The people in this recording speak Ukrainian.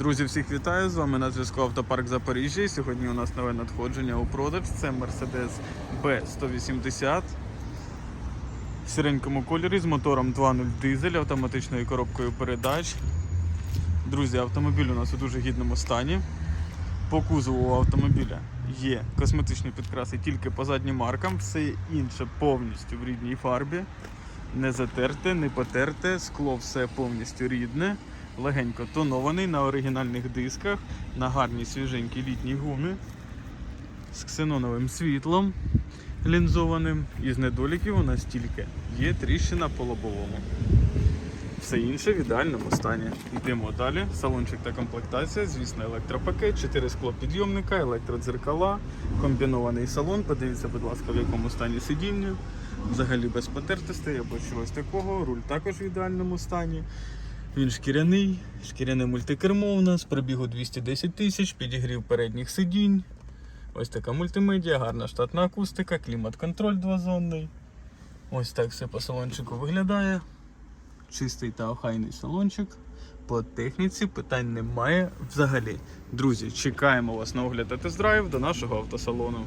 Друзі, всіх вітаю! З вами на зв'язку Автопарк Запоріжжя. Сьогодні у нас нове надходження у продаж. Це Mercedes B180 в сіренькому кольорі з мотором 2.0 дизель, автоматичною коробкою передач. Друзі, автомобіль у нас у дуже гідному стані. По кузову автомобіля є косметичні підкраси тільки по заднім маркам, все інше повністю в рідній фарбі. Не затерте, не потерте, скло все повністю рідне, легенько тонований на оригінальних дисках, на гарній свіженькій літній гумі з ксеноновим світлом лінзованим. Із недоліків у нас тільки є тріщина по лобовому. Все інше в ідеальному стані. Йдемо далі. Салончик та комплектація, звісно, електропакет, 4 склопідйомника, електродзеркала, комбінований салон. Подивіться, будь ласка, в якому стані сидіння. Взагалі без потертостей або чогось такого. Руль також в ідеальному стані. Він шкіряний, шкіряне мультикермо у нас, пробігу 210 тисяч, підігрів передніх сидінь. Ось така мультимедіа, гарна штатна акустика, клімат-контроль двозонний. Ось так все по салончику виглядає. Чистий та охайний салончик. По техніці питань немає взагалі. Друзі, чекаємо вас на огляд та тест-драйв до нашого автосалону.